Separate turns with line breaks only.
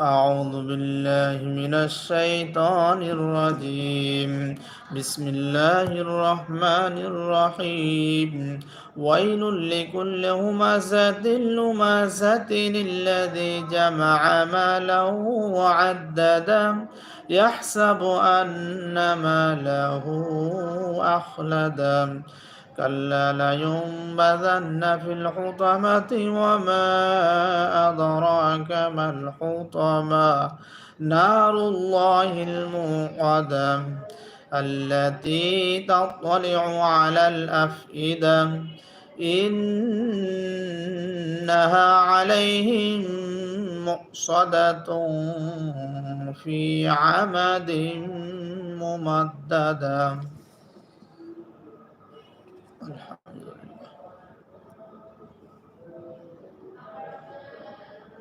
أعوذ بالله من الشيطان الرجيم. بسم الله الرحمن الرحيم. ويل لكل همزة لمزة الذي جمع ماله وعدده يحسب أن ماله أخلده كلا لينبذن في الحطمة وما أدراك ما الحطمة. نار الله الموقدة التي تطلع على الأفئدة. إنها عليهم مؤصدة في عمد ممددة. আলহামদুলিল্লাহ